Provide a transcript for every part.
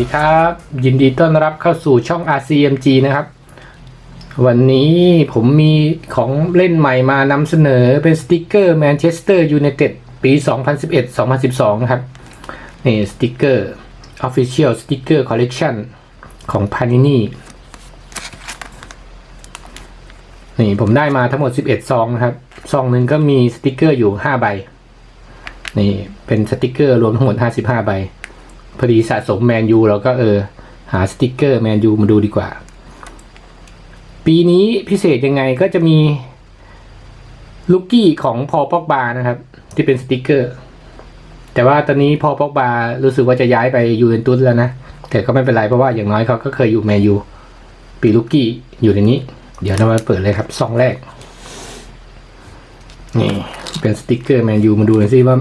ดีครับ ยินดีต้อนรับเข้าสู่ช่อง RCMG นะครับ วันนี้ผมมีของเล่นใหม่มานำเสนอเป็นสติกเกอร์แมนเชสเตอร์ยูไนเต็ดปี 2011-2012 นะครับ นี่สติกเกอร์ Official Sticker Collection ของ Panini นี่ผมได้มาทั้งหมด 11 ซองนะครับ ซองหนึ่งก็มีสติกเกอร์อยู่ 5 ใบ นี่เป็นสติกเกอร์รวมทั้งหมด 55 ใบ พอดีสะสมแมนยูเราก็เออ หาสติกเกอร์แมนยูมาดูดีกว่า ปีนี้พิเศษยังไงก็จะมีลูกกี้ของพอปอกบานะครับ ที่เป็นสติกเกอร์ แต่ว่าตอนนี้พอปอกบารู้สึกว่าจะย้ายไปยูเวนตุสแล้วนะ แต่ก็ไม่เป็นไรเพราะว่าอย่างน้อยเขาก็เคยอยู่แมนยูปีลูกกี้อยู่ในนี้ เดี๋ยวเรามาเปิดเลยครับซองแรกนี่เป็นสติกเกอร์แมนยูมาดูหน่อยสิว่า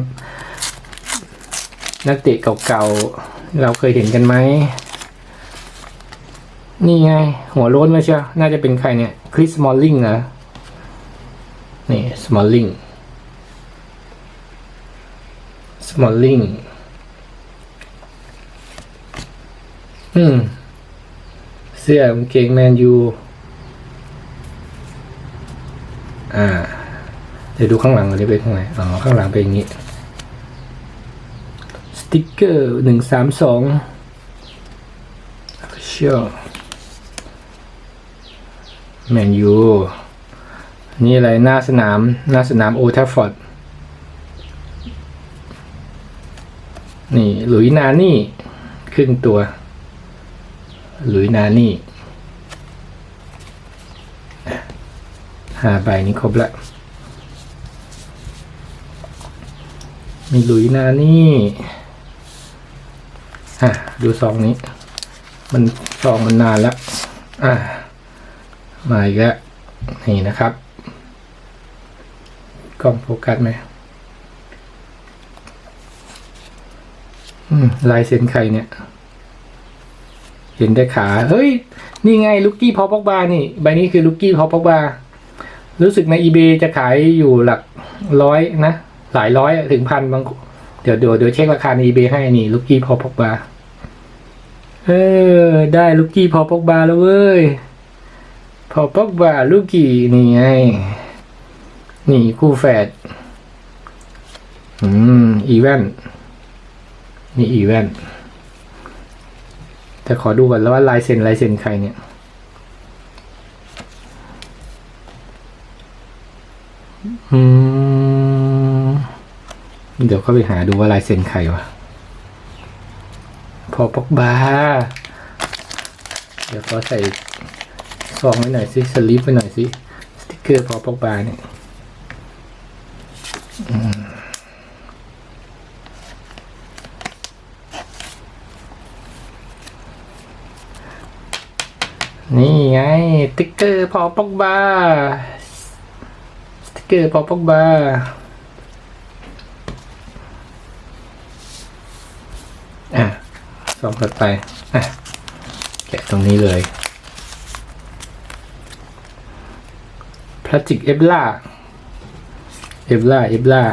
นักเตะเก่าๆ เราเคยเห็นกันไหม นี่ไง หัวโล้นมาเชียวน่าจะเป็นใครเนี่ยคริสมอลลิงเหรอนี่สมอลลิงสมอลลิงอืม เสื้อกางเกงแมนยูอ่า เดี๋ยวดูข้างหลังก่อนดิเป็นข้างไหนอ๋อ ข้างหลังเป็นอย่างนี้ ติ๊กเกอร์หนึ่งสามสองเชียวแมนยูนี่อะไรหน้าสนามหน้าสนามโอทัฟฟอร์ดนี่หลุยนานี่ครึ่งตัว หลุยนานี่ห้าใบนี้ครบแล้วมีหลุยนานี่ ดูซองนี้ มันซองมันนานแล้ว อะมาอีกแล้ว นี่นะครับ กล้องโฟกัสไหมอืมลายเซ็นใครเนี่ย เห็นแต่ขา เฮ้ย นี่ไงลูกกี้พอปอกบานี่ ใบนี้คือลูกกี้พอปอกบารู้สึกใน eBay จะขายอยู่หลักร้อยนะ หลายร้อยถึงพันบาง เดี๋ยวเดี๋ยวเดี๋ยวเช็คราคาใน eBay ให้นี่ลูกกี้พอปอกบา เออ ได้ลูกกี้พอปอกบาแล้วเว้ย พอปอกบาลูกกี้นี่ไง นี่คู่แฝด อืม อีเวนนี่อีเวนแต่ขอดูก่อนแล้วว่าลายเซ็นลายเซ็นใครเนี่ย อืม เดี๋ยวก็ไปหาดูว่าลายเซ็นใครวะ พอปอกบาเดี๋ยวขอใส่ซองไว้หน่อยสิสลิปไว้หน่อยสิสติกเกอร์พอปอกบาเนี่ยนี่ไงสติกเกอร์พอปอกบาสติกเกอร์พอปอกบา อะ สองถัดไปอะแกะตรงนี้เลยพลาสติกเอฟล่าเอฟล่าเอฟล่า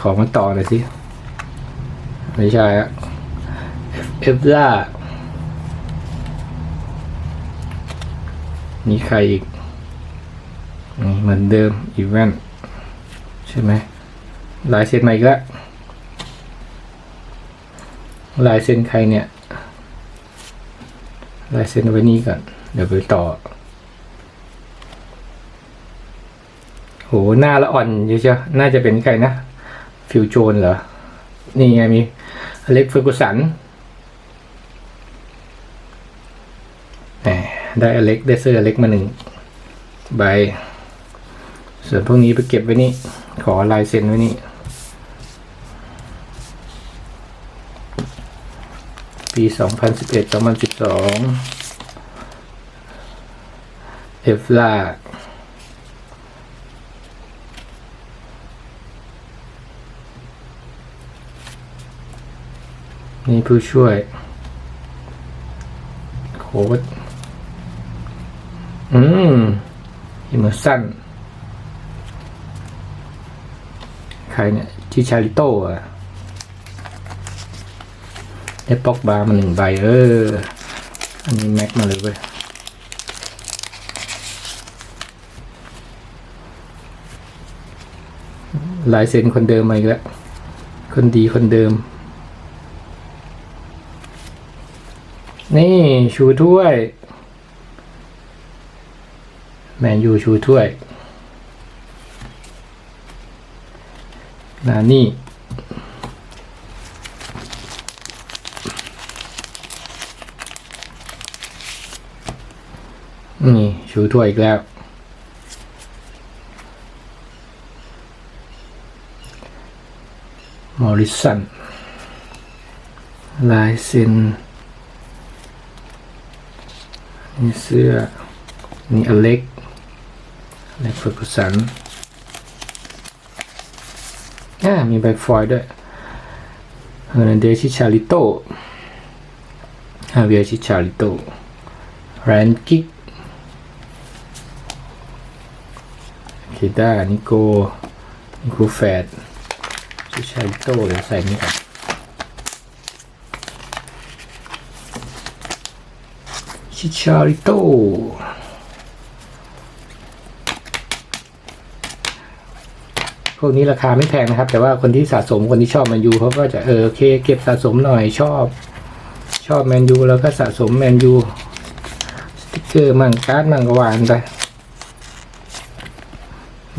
ขอมาต่อหน่อยสิ ไม่ใช่อะเอฟล่ามีใครอีก เหมือนเดิมอีเวนต์ใช่ไหมลายเซ็นมาอีกแล้ว ลายเซ็นใครเนี่ย ลายเซ็นไว้นี่ก่อน เดี๋ยวไปต่อ โห หน้าละอ่อนเยอะเชียวน่าจะเป็นใครนะ ฟิวโจนเหรอ นี่ไงมีเล็กเฟอร์กูสันได้อเล็กได้เสื้ออเล็กมาหนึ่งใบ ส่วนพวกนี้ไปเก็บไว้นี่ ขอลายเซ็นไว้นี่ ปีสองพันสิบเอ็ดสองพันสิบสองเอฟลานี่ผู้ช่วยโค้ดอืมอิมเมอร์สันใครเนี่ยชิชาริโต้อะ ได้ปอกบาร์มาหนึ่งใบเออ อันนี้แม็กมาเลยเว้ยลายเซ็นคนเดิมมาอีกแล้ว คนดีคนเดิม นี่ชูถ้วย แมนยูชูถ้วยนานี่ นี่ชูถ้วยอีกแล้ว มอริสัน ลายเซ็นนี่เสื้อ นี่อเล็กอเล็กเฟอร์กูสันอ่ามีแบ็กฟอยด์ด้วยเฮอร์นันเดชิชาริโตฮาเวียชิชาริโตแรนกิกเค ด้านิโกนิโกแฟดชิชาริโต้เดี๋ยวใส่นี่ก่อนชิชาริโต้พวกนี้ราคาไม่แพงนะครับ แต่ว่าคนที่สะสมคนที่ชอบแมนยูเขาก็จะเออโอเค เก็บสะสมหน่อยชอบ ชอบแมนยูแล้วก็สะสมแมนยูสติ๊กเกอร์มั่งการ์ดมั่งก็วานไป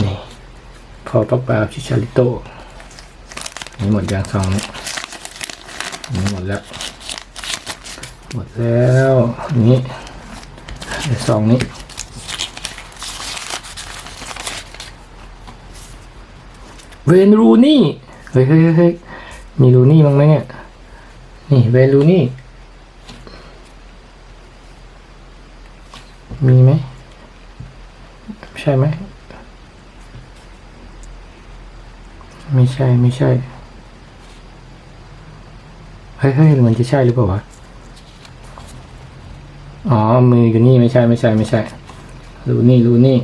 นี่พ อปักปาชิชาริโตนี่หมดยางซองนี้นี่หมดแล้ว หมดแล้วอันนี้ในซองนี้เวนรูนี่เฮ้ยเฮ้ยเฮ้ยเฮ้ยมีรูนี่มั้งไหมเนี่ย นี่เวนรูนี่ มีไหม ใช่ไหม ไม่ใช่ไม่ใช่ เฮ้ยเฮ้ยมันจะใช่หรือเปล่าวะ อ๋อ มืออยู่นี่ไม่ใช่ไม่ใช่ไม่ใช่รูนี่รูนี่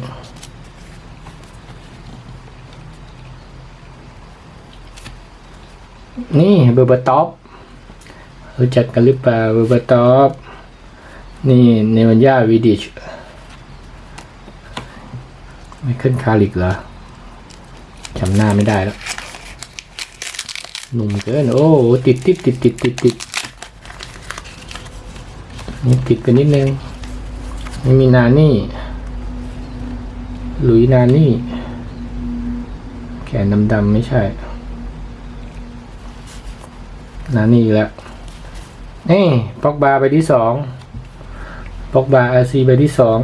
นี่เบอร์เบอร์ท็อปรู้จักกันหรือเปล่าเบอร์เบอร์ท็อปนี่เนวันยาวิดิชไม่ขึ้นคาลิกเหรอจำหน้าไม่ได้แล้ว หนุ่มเกิน โอ้ติดติดติดติดติดติดนี่ติดไปนิดนึงไม่มีนานี่ หลุยนานี่ แขนดำๆไม่ใช่ นานี่แล้วนี่ปอกบาไปที่สองปอกบาอาซีไปที่สอง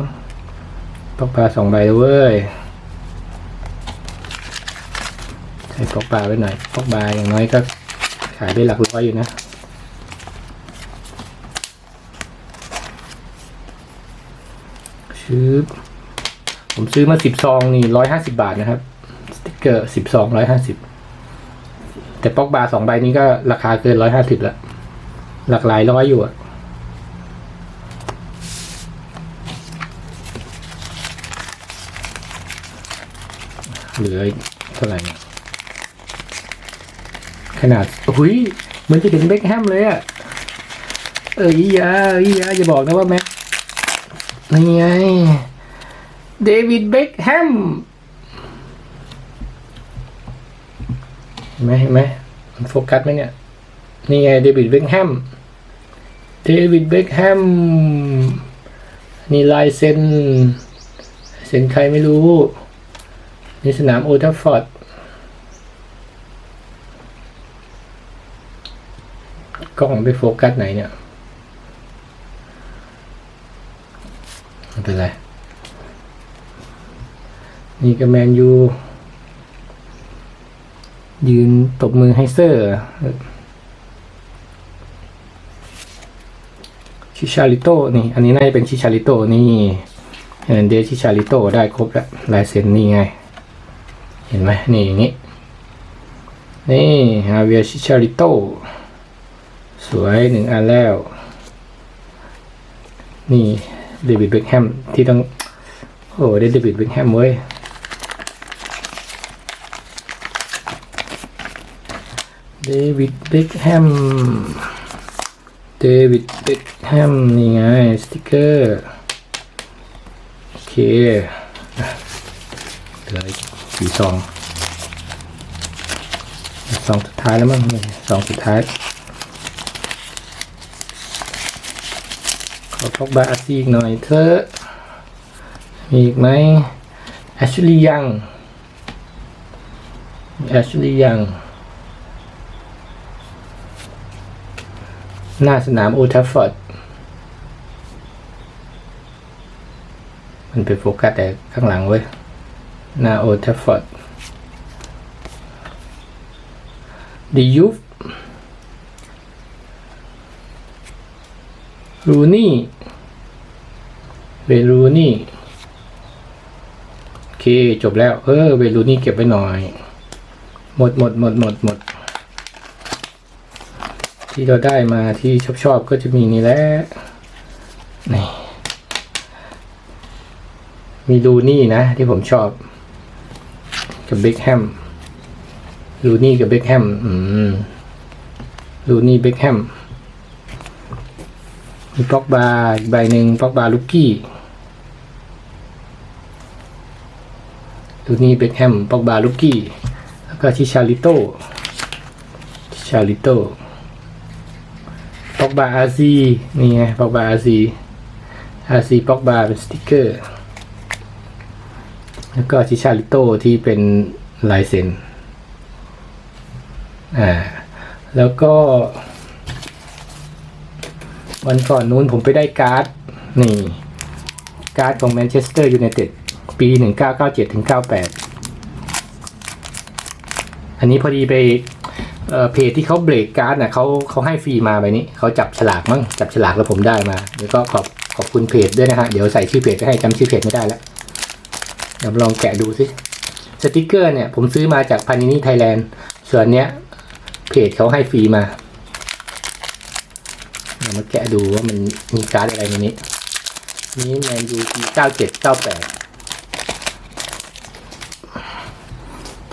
ปอกบาสองใบเลยเว้ย ใส่ปอกบาไว้หน่อยปอกบาอย่างน้อยก็ขายได้หลักร้อยอยู่นะชื่อผมซื้อมาสิบซองนี่ร้อยห้าสิบาทนะครับ สติกเกอร์สิบซองร้อยห้าสิบแต่ป๊อกบาสองใบนี้ก็ราคาเกินร้อยห้าสิบล้วหลักหลายร้อยอยู่อะเหลือเท่าไหร่เขนาดอุ้ยเหมือนจะถึงเบคแฮมเลยอะเอออียาอียาอย่าบอกนะว่าแม็กนี่ไงเดวิดเบคแฮมเห็นไหมเห็นไหมมันโฟกัสไหมเนี่ย นี่ไงเดวิดเบคแฮมเดวิดเบคแฮมนี่ลายเซ็นเซ็นใครไม่รู้ ในสนามโอทัฟฟอร์ด กล้องไปโฟกัสไหนเนี่ยไม่เป็นไรนี่ก็แมนยูยืนตบมือให้เซอร์ชิชาริโตนี่ อันนี้น่าจะเป็นชิชาริโตนี่เฮนเดชิชาริโตได้ครบแล้วลายเซ็นนี่ไง เห็นไหมนี่อย่างนี้ นี่ฮาเวียชิชาริโต สวยหนึ่งอันแล้ว นี่เดวิดเบคแฮมที่ต้อง โอ้ได้เดวิดเบคแฮมเว้ยเดวิดเบคแฮมเดวิดเบคแฮมนี่ไงสติกเกอร์โอเคเหลือกี่ซองซองสุดท้ายแล้วมั้งซองสุดท้าย อพกบาอาซีอีกหน่อยเถอะมีอีกไหมแอชลียังแอชลียังหน้าสนามโอทัฟฟอร์ดมันเป็นโฟกัสแต่ข้างหลังเว้ย หน้าโอทัฟฟอร์ดดียู รูนี่เวลูนี่โอเคจบแล้ว เออ เวลูนี่เก็บไว้หน่อย หมดหมดหมดหมดหมด ที่เราได้มาที่ชอบชอบก็จะมีนี่แหละนี่มีลูนี่นะ ที่ผมชอบ กับเบคแฮมลูนี่กับเบคแฮมอืมลูนี่เบคแฮม มีป็อกบาอีกใบหนึ่งป็อกบาลูกกี้ลูนี่เบคแฮมป็อกบาลูกกี้แล้วก็ชิชาลิโต้ชิชาลิโต้ป็อกบาอาซีนี่ไงป็อกบาอาซีอาซีป็อกบาเป็นสติกเกอร์ แล้วก็ชิชาลิโต้ที่เป็นลายเซ็นอ่าแล้วก็ วันก่อนนู้นผมไปได้การ์ด นี่ การ์ดของแมนเชสเตอร์ยูไนเต็ดปี 1997ถึง98 อันนี้พอดีไปเเพจที่เขาเบรกการ์ดน่ะเขาเขาให้ฟรีมาใบนี้เขาจับฉลากมั้งจับฉลากแล้วผมได้มาเดี๋ยวก็ขอบขอบคุณเพจด้วยนะฮะ เดี๋ยวใส่ชื่อเพจไปให้จำชื่อเพจไม่ได้แล้วเดี๋ยวลองแกะดูสิสติกเกอร์เนี่ยผมซื้อมาจากพานินี่ไทยแลนด์ส่วนเนี้ยเพจเขาให้ฟรีมา เดี๋ยวมาแกะดูว่ามันมีการ์ดอะไรในนี้ นี่แมนยูปีเก้าเจ็ดเก้าแปด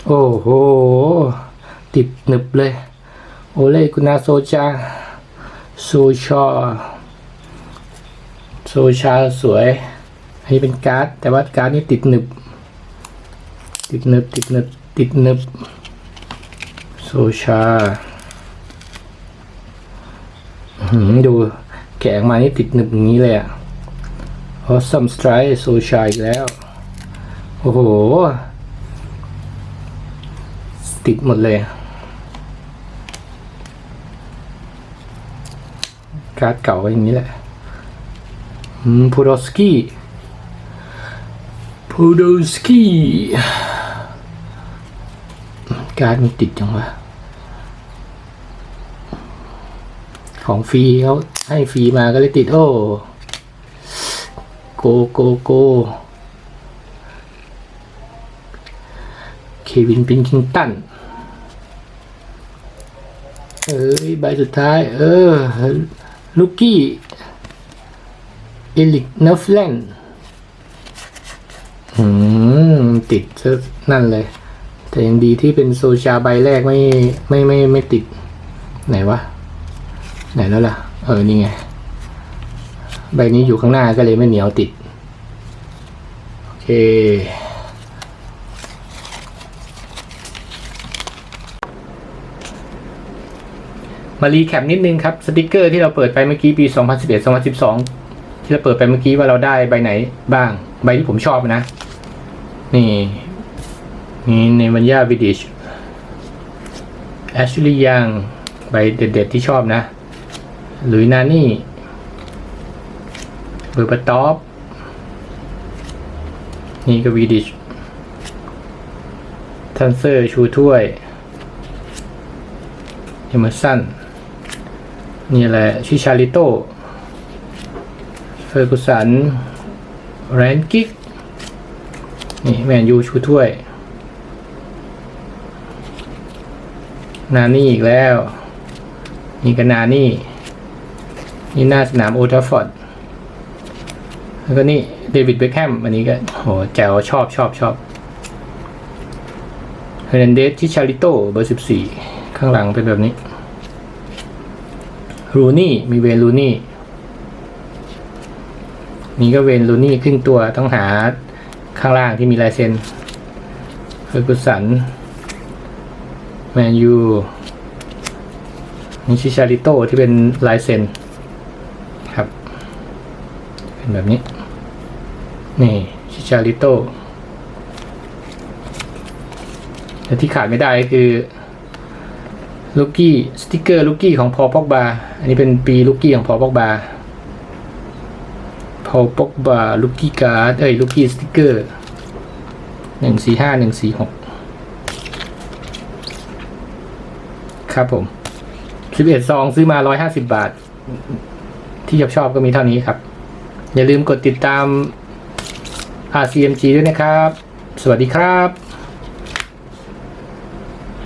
โอ้โห ติดหนึบเลย โอเล่กุนาโซชาโซชาโซชาสวย อันนี้เป็นการ์ด แต่ว่าการ์ดนี้ติดหนึบ ติดหนึบ ติดหนึบ ติดหนึบ โซชา ดูแกะออกมานี่ติดหนึบอย่างนี้เลยอะ Awesome Strike โซชาอีกแล้ว โอ้โห ติดหมดเลย การ์ดเก่าก็อย่างนี้แหละพูโดสกี้พูโดสกี้การ์ดมันติดจังวะ ของฟรีเขาให้ฟรีมาก็เลยติด โอ้โกโกโกเควินปินคิงตันเอ้ยใบสุดท้าย เออ ลูกี้เอลิกเนฟแลนด์อืม ติดซะนั่นเลย แต่ยังดีที่เป็นโซชาใบแรกไม่ไม่ไม่ไม่ติด ไหนวะ ไหนแล้วล่ะ เออ นี่ไง ใบนี้อยู่ข้างหน้าก็เลยไม่เหนียวติด โอเค มารีแคปนิดนึงครับ สติกเกอร์ที่เราเปิดไปเมื่อกี้ปี 2011 2012 ที่เราเปิดไปเมื่อกี้ว่าเราได้ใบไหนบ้าง ใบที่ผมชอบนะ นี่ นี่เนวันยาวิดิชแอชลีย์ยังใบเด็ดๆที่ชอบนะ หรือนานี่เบอร์ปตอปนี่ก็วีดิชทันเซอร์ชูถ้วยเอเมอร์สันนี่แหละชิชาลิโตเฟอร์กุสันแรนกิกนี่แมนยูชูถ้วย นานี่อีกแล้ว นี่ก็นานี่ นี่หน้าสนามโอทัฟฟอร์ดแล้วก็นี่เดวิดเบคแฮมอันนี้ก็โหแจ๋วชอบชอบชอบเฮร์นันเดสที่ชาริโตเบอร์สิบสี่ข้างหลังเป็นแบบนี้รูนี่มีเวนรูนี่นี่ก็เวนรูนี่ครึ่งตัวต้องหาข้างล่างที่มีลายเซ็นเฟอร์กุสันแมนยูนี่ชิชาริโตที่เป็นลายเซ็น เป็นแบบนี้ นี่ชิชาริโต้แต่ที่ขาดไม่ได้คือลูกกี้สติกเกอร์ลูกกี้ของพอปอกบาอันนี้เป็นปีลูกกี้ของพอปอกบาพอปอกบาลูกกี้การ์ดเอ้ยลูกกี้สติกเกอร์หนึ่งสี่ห้าหนึ่งสี่หกครับผมสิบเอ็ดซองซื้อมาร้อยห้าสิบบาท ที่ชอบชอบก็มีเท่านี้ครับ อย่าลืมกดติดตาม RCMG ด้วยนะครับ สวัสดีครับ